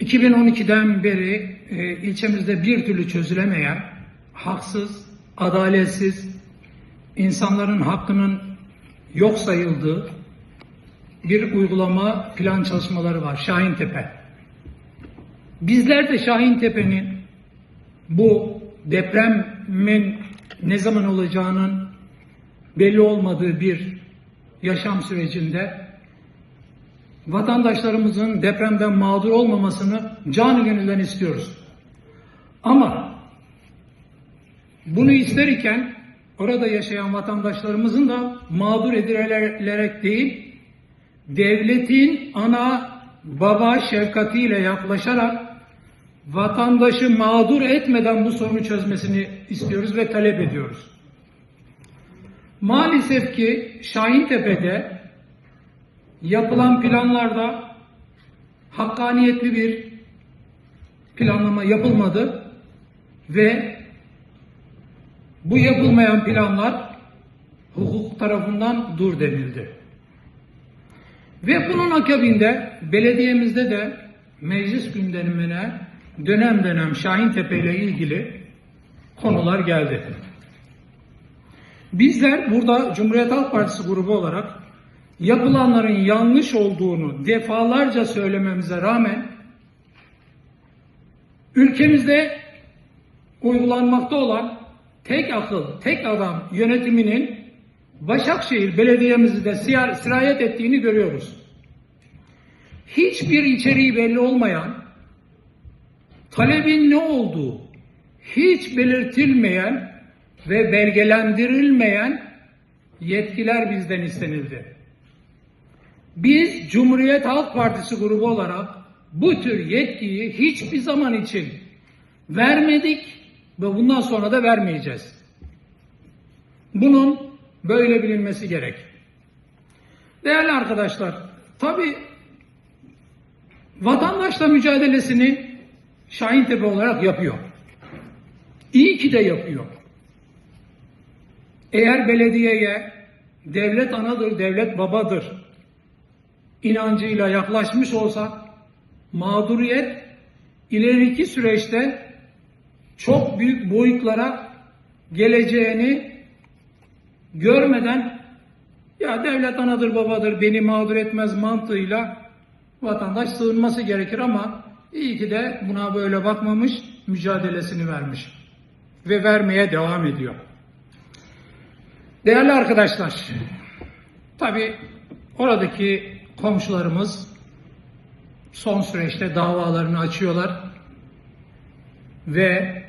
2012'den beri e, ilçemizde bir türlü çözülemeyen, haksız, adaletsiz, insanların hakkının yok sayıldığı bir uygulama plan çalışmaları var. Şahintepe. Bizler de Şahintepe'nin bu depremin ne zaman olacağının belli olmadığı bir yaşam sürecinde vatandaşlarımızın depremden mağdur olmamasını canı gönülden istiyoruz. Ama bunu isterken orada yaşayan vatandaşlarımızın da mağdur edilerek değil, devletin ana baba şefkatiyle yaklaşarak vatandaşı mağdur etmeden bu sorunu çözmesini istiyoruz ve talep ediyoruz. Maalesef ki Şahintepe'de yapılan planlarda hakkaniyetli bir planlama yapılmadı ve bu yapılmayan planlar hukuk tarafından dur denildi. Ve bunun akabinde belediyemizde de meclis gündemine dönem dönem Şahintepe ile ilgili konular geldi. Bizler burada Cumhuriyet Halk Partisi grubu olarak yapılanların yanlış olduğunu defalarca söylememize rağmen ülkemizde uygulanmakta olan tek akıl, tek adam yönetiminin Başakşehir Belediye'mizi de sirayet ettiğini görüyoruz. Hiçbir içeriği belli olmayan, talebin ne olduğu hiç belirtilmeyen ve belgelendirilmeyen yetkiler bizden istenildi. Biz Cumhuriyet Halk Partisi grubu olarak bu tür yetkiyi hiçbir zaman için vermedik ve bundan sonra da vermeyeceğiz. Bunun böyle bilinmesi gerek. Değerli arkadaşlar, tabi vatandaşla mücadelesini Şahintepe olarak yapıyor. İyi ki de yapıyor. Eğer belediyeye devlet anadır, devlet babadır inancıyla yaklaşmış olsa mağduriyet ileriki süreçte çok büyük boyutlara geleceğini görmeden ya devlet anadır babadır beni mağdur etmez mantığıyla vatandaş sığınması gerekir ama iyi ki de buna böyle bakmamış mücadelesini vermiş ve vermeye devam ediyor. Değerli arkadaşlar, tabi oradaki komşularımız son süreçte davalarını açıyorlar ve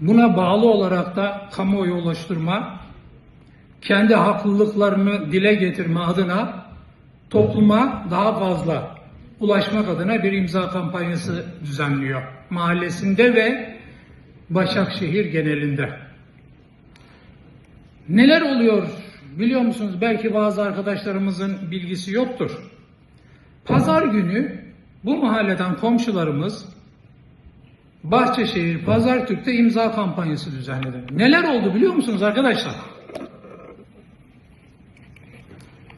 buna bağlı olarak da kamuoyu oluşturma, kendi haklılıklarını dile getirme adına topluma daha fazla ulaşmak adına bir imza kampanyası düzenliyor. Mahallesinde ve Başakşehir genelinde. Neler oluyor biliyor musunuz? Belki bazı arkadaşlarımızın bilgisi yoktur. Pazar günü bu mahalleden komşularımız Bahçeşehir Pazartürk'te imza kampanyası düzenledi. Neler oldu biliyor musunuz arkadaşlar?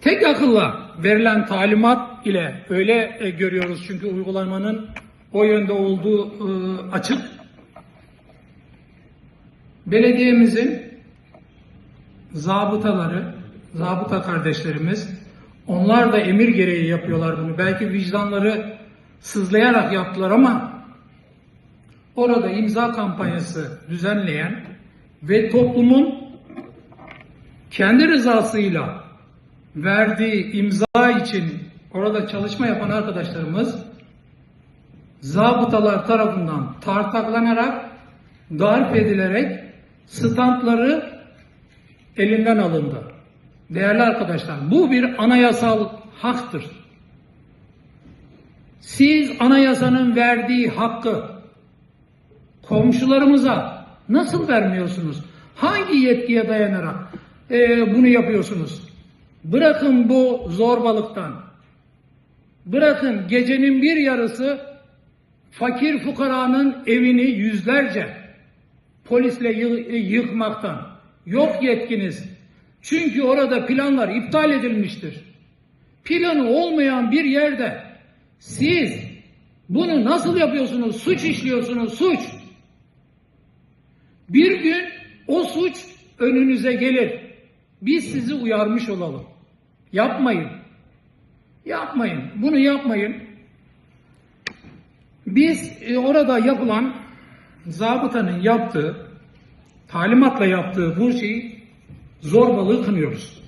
Tek akılla verilen talimat ile öyle e, görüyoruz çünkü uygulamanın o yönde olduğu e, açık. Belediyemizin zabıtaları, zabıta kardeşlerimiz onlar da emir gereği yapıyorlar bunu. Belki vicdanları sızlayarak yaptılar ama orada imza kampanyası düzenleyen ve toplumun kendi rızasıyla verdiği imza için orada çalışma yapan arkadaşlarımız zabıtalar tarafından tartaklanarak darp edilerek standları elinden alındı. Değerli arkadaşlar bu bir anayasal haktır. Siz anayasanın verdiği hakkı komşularımıza nasıl vermiyorsunuz? Hangi yetkiye dayanarak e, bunu yapıyorsunuz? Bırakın bu zorbalıktan. Bırakın gecenin bir yarısı fakir fukaranın evini yüzlerce polisle yıkmaktan. Yok yetkiniz. Çünkü orada planlar iptal edilmiştir. Planı olmayan bir yerde siz Bunu nasıl yapıyorsunuz? Suç işliyorsunuz, suç. Bir gün o suç önünüze gelir. Biz sizi uyarmış olalım. Yapmayın. Yapmayın. Bunu yapmayın. Biz e, orada yapılan zabıtanın yaptığı, talimatla yaptığı bu şeyi zorbalığı kınıyoruz.